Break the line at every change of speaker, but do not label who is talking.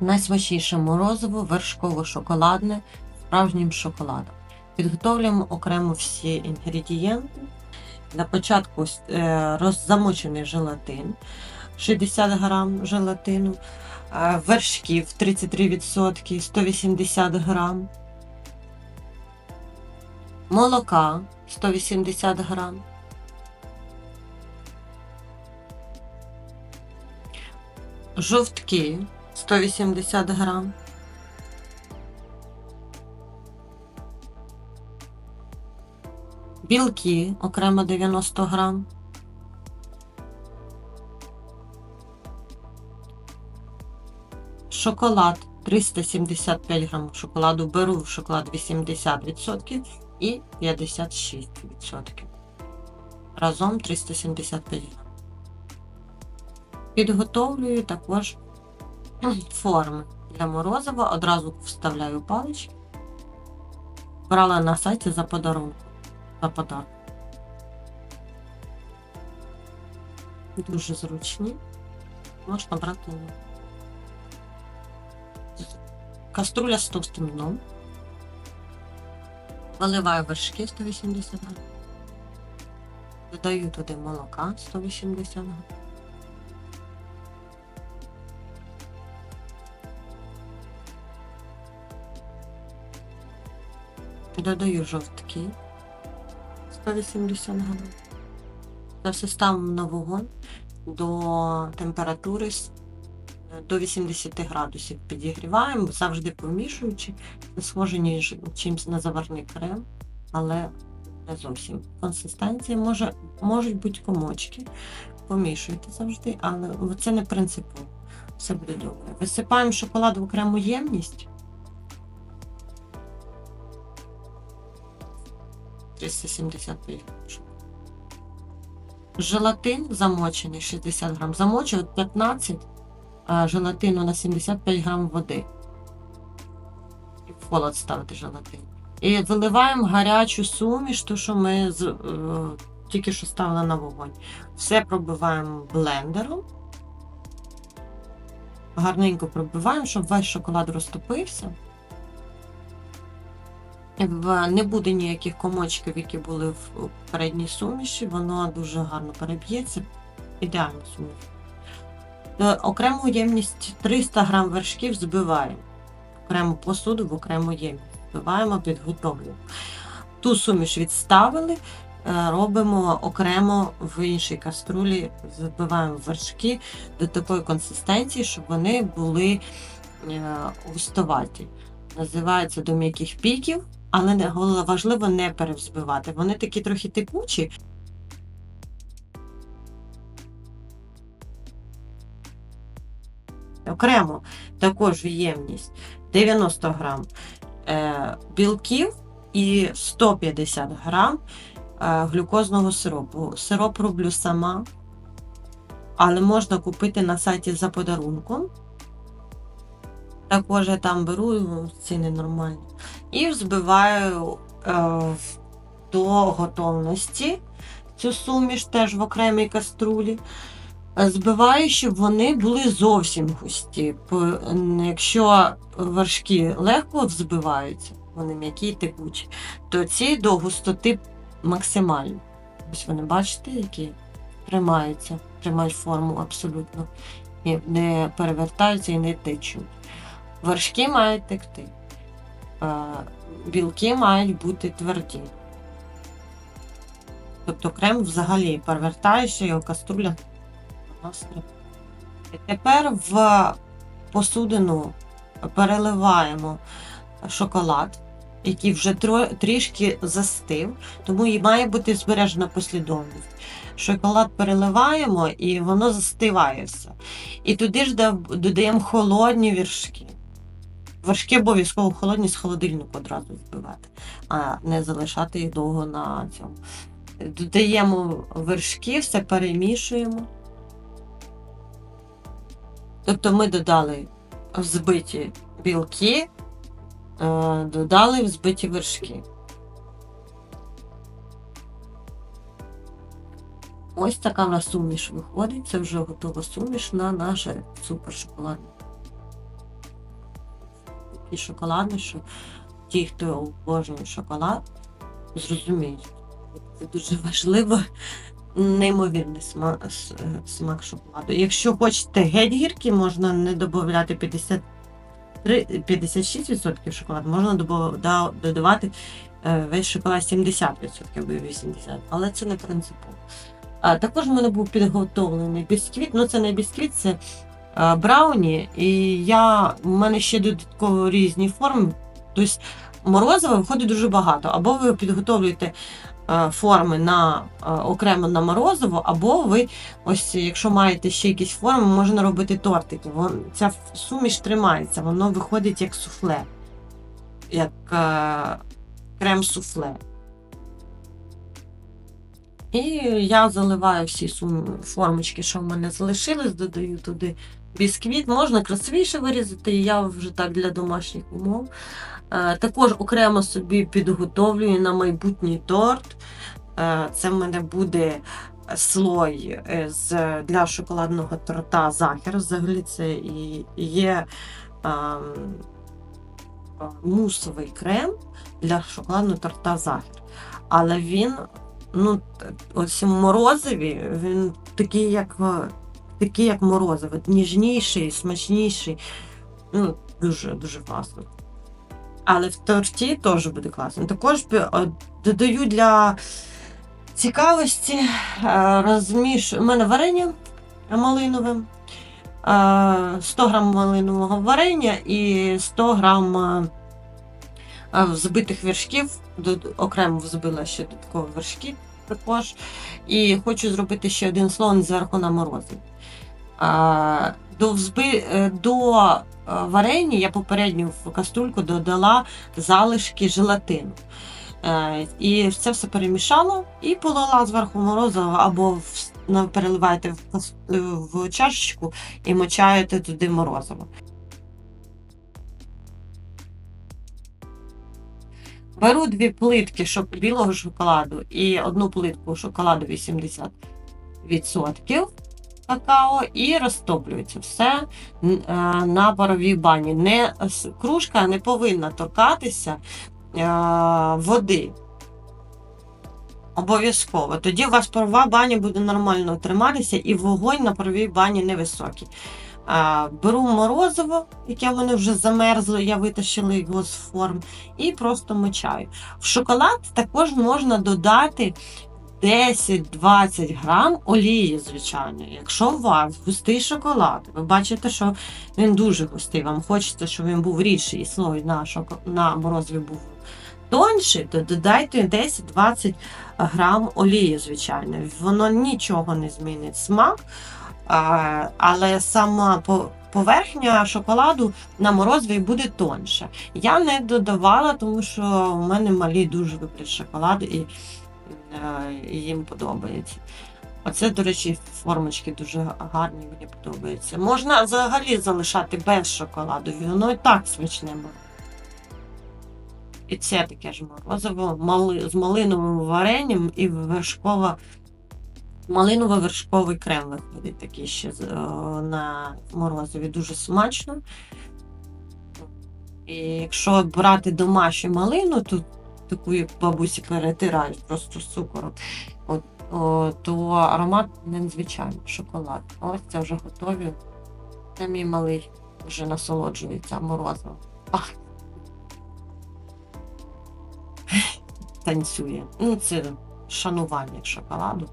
Найсмачніше морозиво вершково-шоколадне справжнім шоколадом. Підготовлюємо окремо всі інгредієнти. На початку е, роззамочений желатин, 60 грам желатину, е, вершків 33%, 180 грам, молока 180 грам, жовтки 180 грам, білки окремо 90 грам, шоколад 375 грам шоколаду, беру в шоколад 80% і 56%. Разом 375 грам. Підготовлюю також форми для морозива. Одразу вставляю палички. Брала на сайті за подарунок. За подарунок. Дуже зручні. Можна брати. Каструля з товстим дном. Виливаю вершки 180 грам. Додаю туди молока 180 грам. Додаю жовтки 180 грам. Це все ставимо на вогонь до температури до 80 градусів. Підігріваємо, завжди помішуючи. Схоже ніж чимось на заварний крем, але не зовсім. Консистенція може, можуть бути комочки. Помішуйте завжди, але це не принципово. Все буде добре. Висипаємо шоколад в окрему ємність. 375 грам. Желатин замочений 60 грам. Замочую 15 а, желатину на 75 грам води. І в холод ставити желатин. І виливаємо гарячу суміш, ту, що ми з, е, тільки що ставили на вогонь. Все пробиваємо блендером. Гарненько пробиваємо, щоб весь шоколад розтопився. Не буде ніяких комочків, які були в передній суміші, воно дуже гарно переб'ється. Ідеальна суміш. Е, Окрему ємність 300 грам вершків збиваємо. Окрему посуду в окрему ємність. Збиваємо, підготовлюємо. Ту суміш відставили, е, робимо окремо в іншій каструлі, збиваємо вершки до такої консистенції, щоб вони були е, густоваті. Називається до м'яких піків, але не важливо не перевзбивати. Вони такі трохи текучі. Окремо також ємність 90 грам е, білків і 150 грам е, глюкозного сиропу. Сироп роблю сама, але можна купити на сайті за подарунком. Також я там беру ціни нормальні. І взбиваю е, до готовності цю суміш теж в окремій каструлі. Збиваю, щоб вони були зовсім густі. Якщо вершки легко взбиваються, вони м'які і текучі, то ці до густоти максимально. Ось вони бачите, які тримаються, тримають форму абсолютно. І не перевертаються і не течуть. Вершки мають текти. Е, Білки мають бути тверді. Тобто крем взагалі перевертаєшся його каструля. Тепер в посудину переливаємо шоколад, який вже трішки застив, тому і має бути збережена послідовність. Шоколад переливаємо і воно застиває все. І туди ж додаємо холодні віршки. Вершки обов'язково холодні з холодильнику одразу збивати, а не залишати їх довго на цьому. Додаємо вершки, все перемішуємо. Тобто ми додали взбиті білки, е, додали взбиті вершки. Ось така в нас суміш виходить. Це вже готова суміш на наше супер шоколадне. І шоколадне, що ті, хто обожнює шоколад, зрозуміють. Це дуже важливо. Неймовірний смак, смак шоколаду. Якщо хочете геть гіркий, можна не додати 53, 56% шоколаду, можна додавати е, весь шоколад 70% або 80%, але це не принципово. А, також в мене був підготовлений бісквіт. Ну, це не бісквіт, це брауні. І я, в мене ще додатково різні форми. Тобто морозива виходить дуже багато. Або ви підготовлюєте е, форми на е, окремо на морозиво, або ви, ось якщо маєте ще якісь форми, можна робити тортики. Вон, ця суміш тримається, воно виходить як суфле, як е, крем-суфле. І я заливаю всі формочки, що в мене залишились, додаю туди бісквіт. Можна красивіше вирізати, я вже так для домашніх умов. Е, Також окремо собі підготовлюю на майбутній торт. Е, Це в мене буде слой е, з, для шоколадного торта захер. Взагалі це і є ем, мусовий крем для шоколадного торта захер. Але він, ну, ось морозиві, він такий, як, такий, як морозиво, ніжніший, смачніший. Ну, дуже, дуже класно. Але в торті теж буде класно. Також е, додаю для цікавості, е, розміш... У мене варення малинове, е, 100 грам малинового варення і 100 грам е, е, взбитих вершків. Окремо взбила ще додаткові вершки також. І хочу зробити ще один слон зверху на морозиві. А, До, взби... е, до е, варення я попередньо в каструльку додала залишки желатину. Е, І це все перемішала і полила зверху морозиво або переливаєте в чашечку і мочаєте туди морозиво. Беру дві плитки шок... білого шоколаду і одну плитку шоколаду 80% какао і розтоплюю це все е, на паровій бані. Не, кружка не повинна торкатися е, води. Обов'язково. Тоді у вас парова баня буде нормально триматися і вогонь на паровій бані невисокий. Беру морозиво, яке в мене вже замерзло, я витащила його з форм, і просто мочаю. В шоколад також можна додати 10-20 грам олії, звичайно. Якщо у вас густий шоколад, ви бачите, що він дуже густий, вам хочеться, щоб він був рідший і слой на, шоко... на морозиві був тонший, то додайте 10-20 грам олії, звичайно. Воно нічого не змінить смак, але сама по- поверхня шоколаду на морозиві буде тонша. Я не додавала, тому що в мене малі дуже люблять шоколад і, е, і їм подобається. Оце, до речі, формочки дуже гарні, мені подобаються. Можна взагалі залишати без шоколаду, воно і так смачне буде. І це таке ж морозиво з малиновим варенням і вершкова. Малиново-вершковий крем виходить такий ще е, на морозиві. Дуже смачно. І якщо брати домашню малину, то таку, як бабусі перетирають просто з цукором, от, то аромат незвичайний, шоколад. Ось це вже готові. Це мій малий вже насолоджується морозивом. Ах. Танцює. Ну, це шанування шоколаду.